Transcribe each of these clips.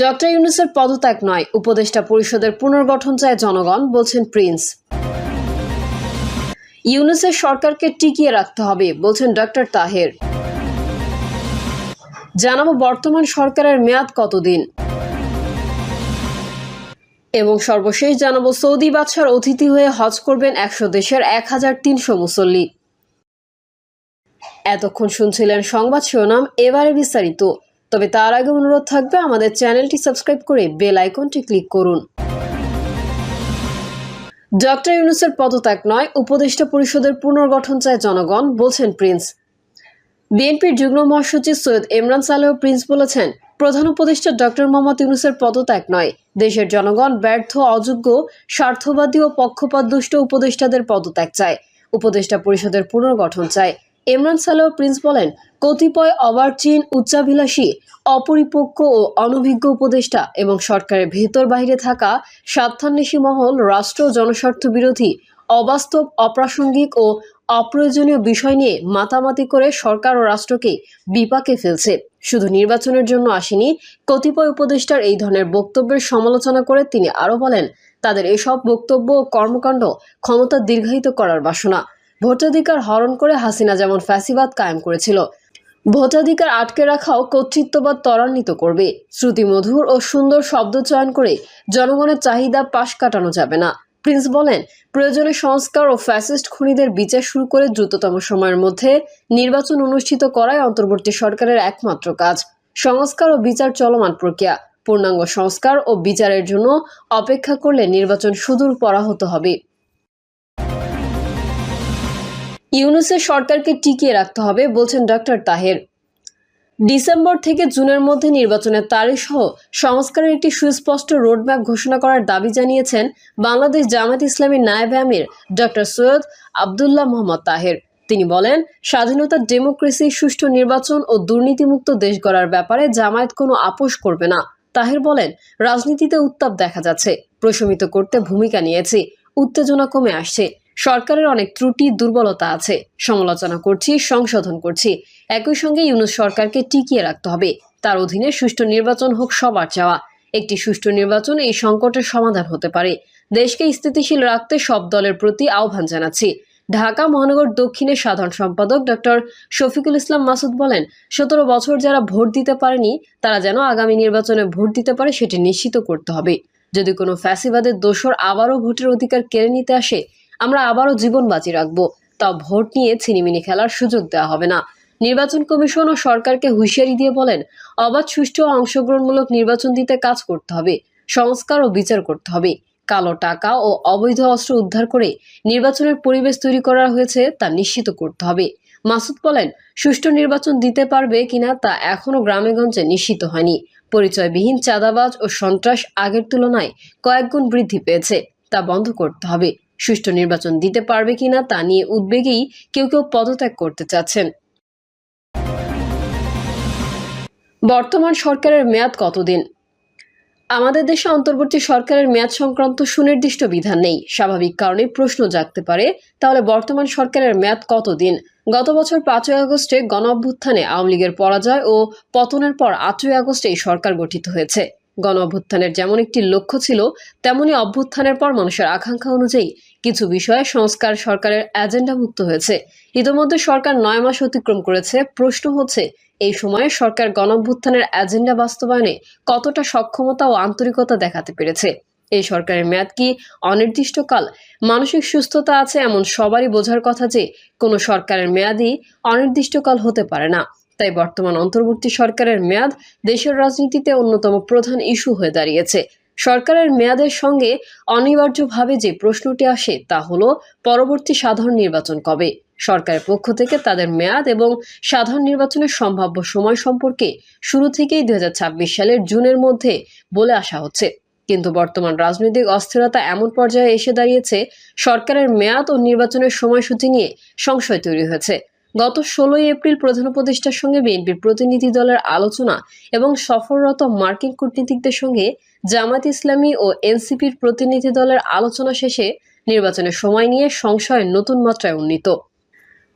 Doctor ইউনুসের পদত্যাগ নয়। উপদেষ্টা পরিষদের পুনর্গঠন চায় জনগণ, বলছেন প্রিন্স। ইউনুসের সরকারকে টিকিয়ে রাখতে হবে, বলছেন ডক্টর তাহের। জানাব বর্তমান সরকারের মেয়াদ কতদিন। এবং সর্বশেষ জানাব সৌদি বাদশার অতিথি হয়ে হজ করবেন একশো দেশের এক হাজার তিনশো মুসল্লি। এতক্ষণ শুনছিলেন সংবাদ শিরোনাম, এবারে বিস্তারিত। তবে তার আগে অনুরোধ থাকবে আমাদের চ্যানেলটি সাবস্ক্রাইব করে বেল আইকনটি ক্লিক করুন। ডক্টর ইউনুসের পদত্যাগ নয়, উপদেষ্টা পরিষদের পুনর্গঠন চায় জনগণ, বলছেন প্রিন্স। বিএনপির যুগ্ম মহাসচিব সৈয়দ ইমরান সালেহ প্রিন্স বলেছেন, প্রধান উপদেষ্টা ডক্টর মোহাম্মদ ইউনুসের পদত্যাগ নয়। দেশের জনগণ ব্যর্থ, অযোগ্য, স্বার্থবাদী ও পক্ষপাতদুষ্ট উপদেষ্টাদের পদত্যাগ চায়। উপদেষ্টা পরিষদের পুনর্গঠন চায়। ইমরান সালেহ প্রিন্স বলেন, কতিপয় অবার্চিন উচ্চাভিলাষী, অপরিপক্ক ও অনভিজ্ঞ উপদেষ্টা এবং সরকারের ভেতর বাইরে থাকা স্বার্থান্বেষী মহল, রাষ্ট্র জনস্বার্থ বিরোধী, অবাস্তব, অপ্রাসঙ্গিক ও অপ্রয়োজনীয় বিষয় নিয়ে মাতামাতি করে সরকার ও রাষ্ট্রকে বিপাকে ফেলছে। শুধু নির্বাচনের জন্য আসেনি, কতিপয় উপদেষ্টার এই ধরনের বক্তব্যের সমালোচনা করে তিনি আরও বলেন, তাদের এসব বক্তব্য ও কর্মকাণ্ড ক্ষমতা দীর্ঘায়িত করার বাসনা। ভোটাধিকার হরণ করে হাসিনা যেমন ফ্যাসিবাদ কায়েম করেছিল, ভোটাধিকার আটকে রাখাও কর্তৃত্ববাদ ত্বরান্বিত করবে। শ্রুতিমধুর ও সুন্দর শব্দ চয়ন করে জনগণের চাহিদা পাশ কাটানো যাবে না। প্রিন্স বলেন, প্রয়োজনে সংস্কার ও ফ্যাসিস্ট খুনিদের বিচার শুরু করে দ্রুততম সময়ের মধ্যে নির্বাচন অনুষ্ঠিত করাই অন্তর্বর্তী সরকারের একমাত্র কাজ। সংস্কার ও বিচার চলমান প্রক্রিয়া, পূর্ণাঙ্গ সংস্কার ও বিচারের জন্য অপেক্ষা করলে নির্বাচন সুদূর পরাহত হবে। ইউনুসের সরকারকে টিকিয়ে রাখতে হবে, বলছেন ডক্টর তাহের। ডিসেম্বর থেকে জুনের মধ্যে নির্বাচনের তারিখ সহ সংস্কারের একটি সুস্পষ্ট রোডম্যাপ ঘোষণা করার দাবি জানিয়েছেন বাংলাদেশ জামাত ইসলামীর নায়েব আমির ডক্টর সৈয়দ আবদুল্লাহ মোহাম্মদ তাহের। তিনি বলেন, স্বাধীনতা, ডেমোক্রেসি, সুষ্ঠু নির্বাচন ও দুর্নীতিমুক্ত দেশ গড়ার ব্যাপারে জামায়াত কোনো আপোষ করবে না। তাহের বলেন, রাজনীতিতে উত্তাপ দেখা যাচ্ছে, প্রশমিত করতে ভূমিকা নিয়েছি, উত্তেজনা কমে আসছে। সরকারের অনেক ত্রুটি, দুর্বলতা আছে। সমালোচনা করছি, সংশোধন করছি। একই সঙ্গে ইউনুস সরকারকে টিকিয়ে রাখতে হবে। তার অধীনে সুষ্ঠু নির্বাচন হোক সবার চাওয়া। একটি সুষ্ঠু নির্বাচন এই সংকটের সমাধান হতে পারে। দেশকে স্থিতিশীল রাখতে সব দলের প্রতি আহ্বান জানাচ্ছি। ঢাকা, মহানগর দক্ষিণের সাধারণ সম্পাদক ডক্টর শফিকুল ইসলাম মাসুদ বলেন, সতেরো বছর যারা ভোট দিতে পারেনি, তারা যেন আগামী নির্বাচনে ভোট দিতে পারে সেটি নিশ্চিত করতে হবে। যদি কোনো ফ্যাসিবাদের দোসর আবারও ভোটের অধিকার কেড়ে নিতে আসে আমরা আবারও জীবন বাজি রাখব। তা ভোট নিয়ে ছিনিমিনি খেলার সুযোগ দেওয়া হবে না। নির্বাচন কমিশন ও সরকারকে হুঁশিয়ারি দিয়ে বলেন, অবাধ, সুষ্ঠু ও অংশগ্রহণমূলক নির্বাচন দিতে কাজ করতে হবে, সংস্কার ও বিচার করতে হবে। কালো টাকা ও অবৈধ অস্ত্র উদ্ধার করে নির্বাচনের পরিবেশ তৈরি করা হয়েছে তা নিশ্চিত করতে হবে। মাসুদ বলেন, সুষ্ঠু নির্বাচন দিতে পারবে কিনা তা এখনও গ্রামেগঞ্জে নিশ্চিত হয়নি। পরিচয়বিহীন চাঁদাবাজ ও সন্ত্রাস আগের তুলনায় কয়েকগুণ বৃদ্ধি পেয়েছে, তা বন্ধ করতে হবে। সুষ্ঠু নির্বাচন দিতে পারবে কিনা তা নিয়ে উদ্বেগেই কেউ কেউ পদত্যাগ করতে চাচ্ছেন। বর্তমান সরকারের মেয়াদ কতদিন? আমাদের দেশে অন্তর্বর্তী সরকারের মেয়াদ সংক্রান্ত সুনির্দিষ্ট বিধান নেই। স্বাভাবিক কারণে প্রশ্ন জাগতে পারে, তাহলে বর্তমান সরকারের মেয়াদ কতদিন? গত বছর পাঁচই আগস্টে গণ অভ্যুত্থানে আওয়ামী লীগের পরাজয় ও পতনের পর আটই আগস্টে এই সরকার গঠিত হয়েছে। গণ অভ্যুত্থানের যেমন একটি লক্ষ্য ছিল, তেমনি অভ্যুত্থানের পর মানুষের আকাঙ্ক্ষা অনুযায়ী কিছু বিষয়ে সংস্কার সরকারের এজেন্ডাভুক্ত হয়েছে। ইতিমধ্যে সরকার নয় মাস অতিক্রম করেছে। প্রশ্ন হচ্ছে, এই সময়ে সরকার গণভ্যুত্থানের এজেন্ডা বাস্তবায়নে কতটা সক্ষমতা ও আন্তরিকতা দেখাতে পেরেছে? এই সরকারের মেয়াদ কি অনির্দিষ্টকাল? মানসিক সুস্থতা আছে এমন সবারই বোঝার কথা যে, কোনো সরকারের মেয়াদই অনির্দিষ্টকাল হতে পারে না। তাই বর্তমান অন্তর্বর্তী সরকারের মেয়াদ দেশের রাজনীতিতে অন্যতম প্রধান ইস্যু হয়ে দাঁড়িয়েছে। সরকারের মেয়াদের সঙ্গে অনিবার্যভাবে যে প্রশ্নটি আসে তা হলো, পরবর্তী সাধারণ নির্বাচন কবে? সরকারের পক্ষ থেকে তাদের মেয়াদ এবং সাধারণ নির্বাচনের সম্ভাব্য সময় সম্পর্কে শুরু থেকেই দুই হাজার ছাব্বিশ সালের জুনের মধ্যে বলে আসা হচ্ছে। কিন্তু বর্তমান রাজনৈতিক অস্থিরতা এমন পর্যায়ে এসে দাঁড়িয়েছে, সরকারের মেয়াদ ও নির্বাচনের সময়সূচি নিয়ে সংশয় তৈরি হয়েছে। গত ষোলোই এপ্রিল প্রধান উপদেষ্টার সঙ্গে বিএনপির প্রতিনিধি দলের আলোচনা এবং সফররত মার্কিন কূটনীতিকদের সঙ্গে জামাত ইসলামী ও এনসিপির প্রতিনিধি দলের আলোচনা শেষে নির্বাচনের সময় নিয়ে সংশয় নতুন মাত্রায় উন্নীত।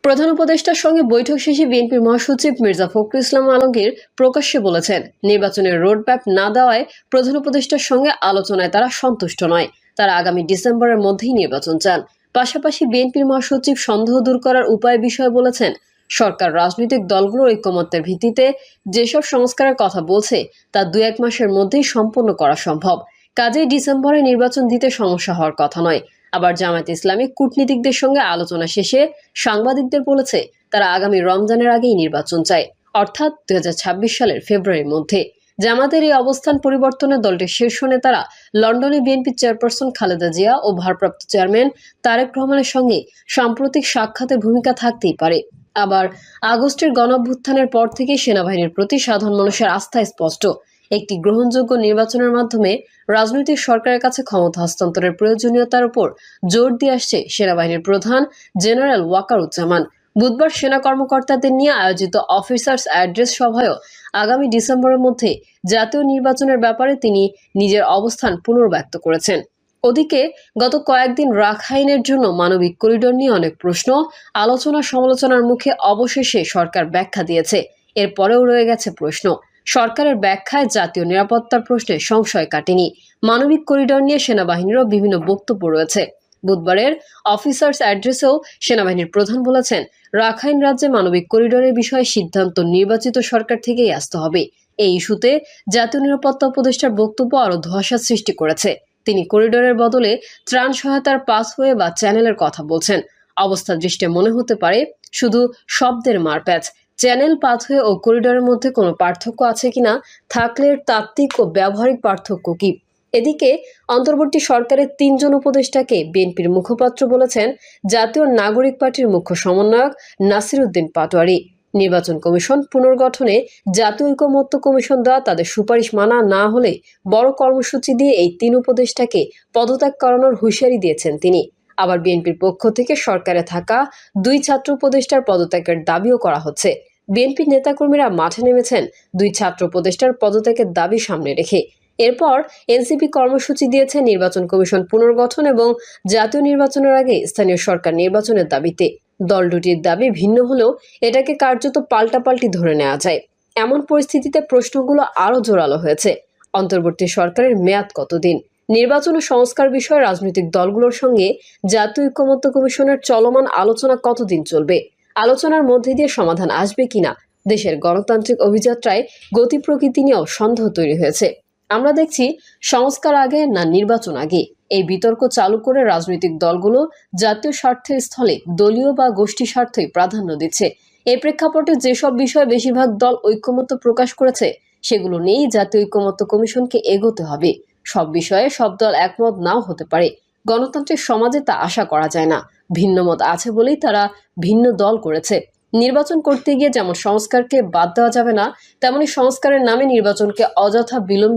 প্রধান উপদেষ্টার সঙ্গে বৈঠক শেষে বিএনপির মহাসচিব মির্জা ফখরুল ইসলাম আলমগীর প্রকাশ্যে বলেছেন, নির্বাচনের রোডম্যাপ না দেওয়ায় প্রধান উপদেষ্টার সঙ্গে আলোচনায় তারা সন্তুষ্ট নয়। তারা আগামী ডিসেম্বরের মধ্যেই নির্বাচন চান। পাশাপাশি বিএনপির মহাসচিব সন্দেহ দূর করার উপায় বিষয়ে বলেছেন। সরকার রাজনৈতিক দলগুলোর ঐক্যমত্যের ভিত্তিতে যেসব সংস্কারের কথা বলছে, তা দু এক মাসের মধ্যেই সম্পন্ন করা সম্ভব। কাজেই ডিসেম্বরে নির্বাচন দিতে সমস্যা হওয়ার কথা নয়। আবার জামায়াত ইসলামী কূটনীতিকদের সঙ্গে আলোচনা শেষে সাংবাদিকদের বলেছে, তারা আগামী রমজানের আগেই নির্বাচন চায়, অর্থাৎ দুই হাজার ছাব্বিশ সালের ফেব্রুয়ারির মধ্যে। জামাতের এই অবস্থান পরিবর্তনে দলটির শীর্ষ নেতারা লন্ডনে বিএনপি চেয়ারপারসন খালেদা জিয়া ও ভারপ্রাপ্ত চেয়ারম্যান তারেক রহমানের সঙ্গে সাম্প্রতিক সাক্ষাতের ভূমিকা থাকতেই পারে। আবার আগস্টের গণঅভ্যুত্থানের পর থেকে সেনাবাহিনীর প্রতি সাধারণ মানুষের আস্থা স্পষ্ট। একটি গ্রহণযোগ্য নির্বাচনের মাধ্যমে রাজনৈতিক সরকারের কাছে ক্ষমতা হস্তান্তরের প্রয়োজনীয়তার উপর জোর দিয়ে আসছে সেনাবাহিনীর প্রধান জেনারেল ওয়াকারুজ্জামান। বুধবার সেনা কর্মকর্তাদের নিয়ে আয়োজিত অফিসার্স অ্যাড্রেস সভায়ও আগামী ডিসেম্বরের মধ্যে জাতীয় নির্বাচনের ব্যাপারে তিনি নিজের অবস্থান পুনর্ব্যক্ত করেছেন। ওদিকে গত কয়েকদিন রাখাইনের জন্য মানবিক করিডোর নিয়ে অনেক প্রশ্ন, আলোচনা, সমালোচনার মুখে অবশেষে সরকার ব্যাখ্যা দিয়েছে। এরপরেও রয়ে গেছে প্রশ্ন। সরকারের ব্যাখ্যায় জাতীয় নিরাপত্তার প্রশ্নে সংশয় কাটেনি। মানবিক করিডোর নিয়ে সেনাবাহিনীরও বিভিন্ন বক্তব্য রয়েছে। বুধবারের অফিসার্স অ্যাড্রেসেও সেনাবাহিনীর প্রধান বলেছেন, রাখাইন রাজ্যে মানবিক করিডোরের বিষয়ে সিদ্ধান্ত নির্বাচিত সরকার থেকেই আসতে হবে। এই ইস্যুতে জাতীয় নিরাপত্তা উপদেষ্টার বক্তব্য আরও ধোঁয়াশা সৃষ্টি করেছে। তিনি করিডোরের বদলে ত্রাণ সহায়তার পাসওয়ে বা চ্যানেলের কথা বলছেন। অবস্থা দৃষ্টে মনে হতে পারে শুধু শব্দের মারপ্যাচ। চ্যানেল পাথওয়ে ও করিডোরের মধ্যে কোনো পার্থক্য আছে কিনা, থাকলে তাত্ত্বিক ও ব্যবহারিক পার্থক্য কি? এদিকে অন্তর্বর্তী সরকারের তিনজন উপদেষ্টাকে বিএনপির মুখপাত্র বলেছেন জাতীয় নাগরিক পার্টির মুখ্য সমন্বয়ক নাসির উদ্দিন পাটোয়ারি। নির্বাচন কমিশন পুনর্গঠনে জাতীয় ঐকমত্য কমিশন দেওয়া তাদের সুপারিশ মানা না হলে বড় কর্মসূচি দিয়ে এই তিন উপদেষ্টাকে পদত্যাগ করানোর হুঁশিয়ারি দিয়েছেন তিনি। আবার বিএনপির পক্ষ থেকে সরকারে থাকা দুই ছাত্র উপদেষ্টার পদত্যাগের দাবিও করা হচ্ছে। বিএনপির নেতাকর্মীরা মাঠে নেমেছেন, দুই ছাত্র উপদেষ্টার পদত্যাগের দাবি সামনে রেখে। এরপর এনসিপি কর্মসূচি দিয়েছে নির্বাচন কমিশন পুনর্গঠন এবং জাতীয় নির্বাচনের আগে স্থানীয় সরকার নির্বাচনের দাবিতে। দল দুটির দাবি ভিন্ন হলেও এটাকে কার্যত পাল্টাপাল্টি ধরে নেওয়া যায়। এমন পরিস্থিতিতে প্রশ্নগুলো আরও জোরালো হয়েছে। অন্তর্বর্তী সরকারের মেয়াদ কতদিন? নির্বাচন ও সংস্কার বিষয়ে রাজনৈতিক দলগুলোর সঙ্গে জাতীয় ঐক্যমত্য কমিশনের চলমান আলোচনা কতদিন চলবে? আলোচনার মধ্যে দিয়ে সমাধান আসবে কিনা? দেশের গণতান্ত্রিক অভিযাত্রায় গতি প্রকৃতি নিয়েও সন্দেহ তৈরি হয়েছে। আমরা দেখছি সংস্কার আগে না নির্বাচন আগে। এই বিতর্ক চালু করে রাজনৈতিক দলগুলো জাতীয় স্বার্থের স্থলে দলীয় বা গোষ্ঠী স্বার্থই প্রাধান্য দিচ্ছে। এই প্রেক্ষাপটে যেসব বিষয়ে বেশিরভাগ দল ঐক্যমত্য প্রকাশ করেছে, সেগুলো নিয়েই জাতীয় ঐক্যমত্য কমিশনকে এগোতে হবে। সব বিষয়ে সব দল একমত নাও হতে পারে। গণতান্ত্রিক সমাজে তা আশা করা যায় না। ভিন্ন মত আছে বলেই তারা ভিন্ন দল করেছে। নির্বাচন করতে গিয়ে যেমন সংস্কারকে বাদ দেওয়া যাবে না, তেমনি সংস্কারের নামে নির্বাচনকে অযথা বিলম্ব